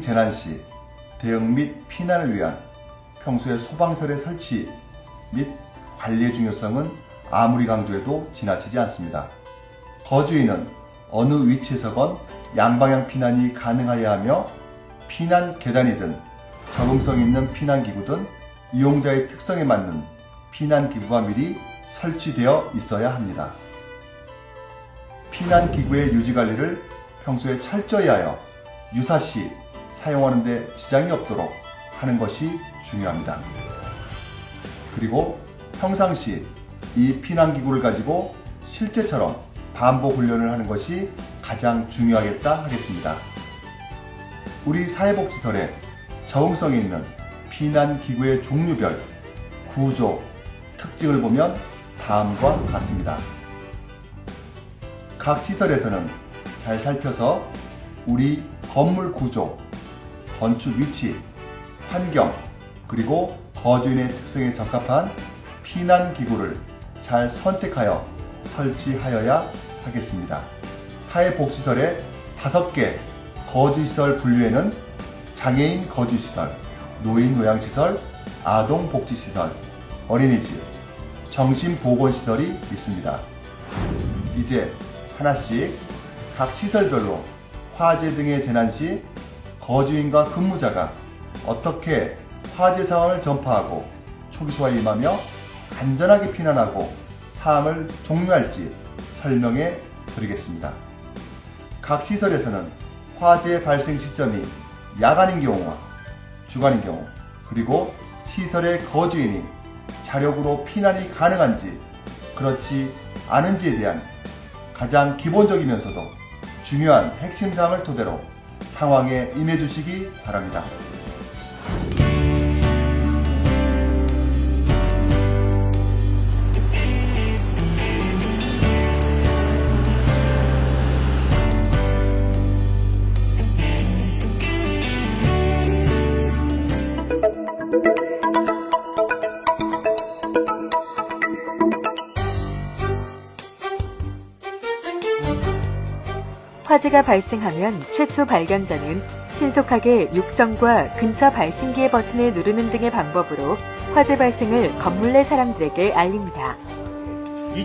재난 시 대응 및 피난을 위한 평소의 소방설의 설치 및 관리의 중요성은 아무리 강조해도 지나치지 않습니다. 거주인은 어느 위치에서건 양방향 피난이 가능하여야 하며 피난 계단이든 적응성 있는 피난 기구든 이용자의 특성에 맞는 피난 기구가 미리 설치되어 있어야 합니다. 피난 기구의 유지 관리를 평소에 철저히 하여 유사시 사용하는데 지장이 없도록 하는 것이 중요합니다. 그리고 평상시 이 피난기구를 가지고 실제처럼 반복 훈련을 하는 것이 가장 중요하겠다 하겠습니다. 우리 사회복지설에 적응성이 있는 피난기구의 종류별, 구조, 특징을 보면 다음과 같습니다. 각 시설에서는 잘 살펴서 우리 건물 구조, 건축 위치, 환경, 그리고 거주인의 특성에 적합한 피난 기구를 잘 선택하여 설치하여야 하겠습니다. 사회복지설의 5개 거주시설 분류에는 장애인 거주시설, 노인 요양시설, 아동복지시설, 어린이집, 정신보건시설이 있습니다. 이제 하나씩 각 시설별로 화재 등의 재난 시 거주인과 근무자가 어떻게 화재 상황을 전파하고 초기소와 임하며 안전하게 피난하고 사항을 종료할지 설명해 드리겠습니다. 각 시설에서는 화재 발생 시점이 야간인 경우와 주간인 경우 그리고 시설의 거주인이 자력으로 피난이 가능한지 그렇지 않은지에 대한 가장 기본적이면서도 중요한 핵심 사항을 토대로 상황에 임해 주시기 바랍니다. 화재가 발생하면 최초 발견자는 신속하게 육성과 근처 발신기의 버튼을 누르는 등의 방법으로 화재 발생을 건물 내 사람들에게 알립니다.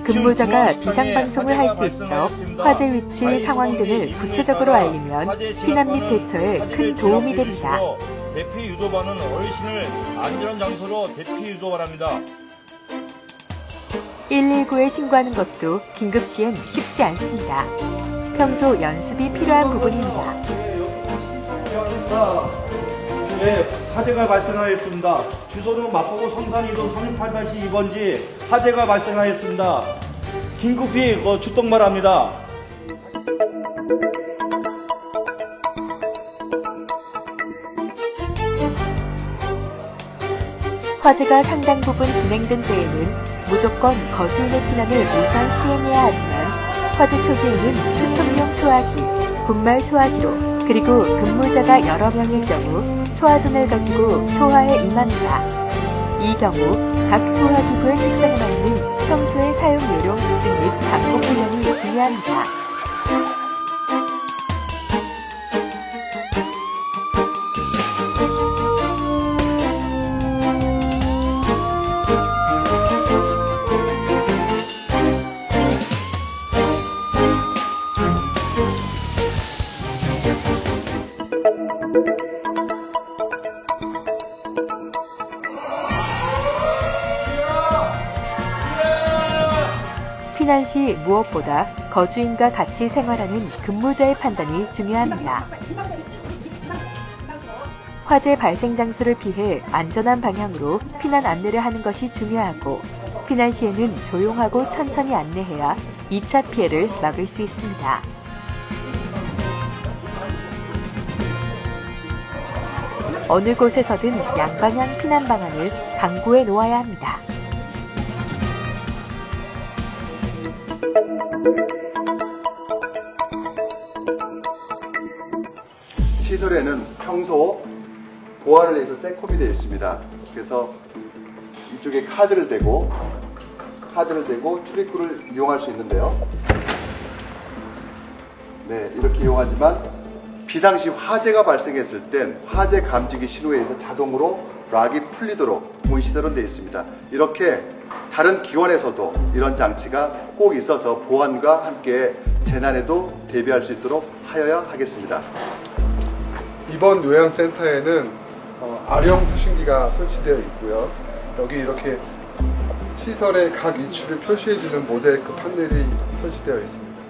근무자가 비상방송을 할 수 있어 화재 위치, 상황 등을 구체적으로 알리면 피난 및 대처에 큰 도움이 됩니다. 대피 유도반은 어르신을 안전한 장소로 대피 유도 바랍니다. 119에 신고하는 것도 긴급 시엔 쉽지 않습니다. 평소 연습이 필요한 부분입니다. 네, 화재가 발생하였습니다. 주소는 마포구 성산이동 368-2번지 화재가 발생하였습니다. 긴급히 그 출동 바랍니다. 화재가 상당 부분 진행된 때에는 무조건 거주인의 피난을 우선 시행해야 하지만 화재 초기에는 투척용 소화기, 분말 소화기로 그리고 근무자가 여러 명일 경우 소화전을 가지고 소화에 임합니다. 이 경우 각 소화기구의 특성에 맞는 평소의 사용 요령 습득 및 반복 훈련이 중요합니다. 피난 시 무엇보다 거주인과 같이 생활하는 근무자의 판단이 중요합니다. 화재 발생 장소를 피해 안전한 방향으로 피난 안내를 하는 것이 중요하고 피난 시에는 조용하고 천천히 안내해야 2차 피해를 막을 수 있습니다. 어느 곳에서든 양방향 피난 방안을 강구해 놓아야 합니다. 시설에는 평소 보안을 위해서 세콤이 되어 있습니다. 그래서 이쪽에 카드를 대고 카드를 대고 출입구를 이용할 수 있는데요. 네, 이렇게 이용하지만 비상시 화재가 발생했을 땐 화재 감지기 신호에 의해서 자동으로 락이 풀리도록 문시대로 되어 있습니다. 이렇게 다른 기관에서도 이런 장치가 꼭 있어서 보안과 함께 재난에도 대비할 수 있도록 하여야 하겠습니다. 이번 요양센터에는 어, 아령 수신기가 설치되어 있고요. 여기 이렇게 시설의 각 위치를 표시해주는 모자이크 판넬이 설치되어 있습니다.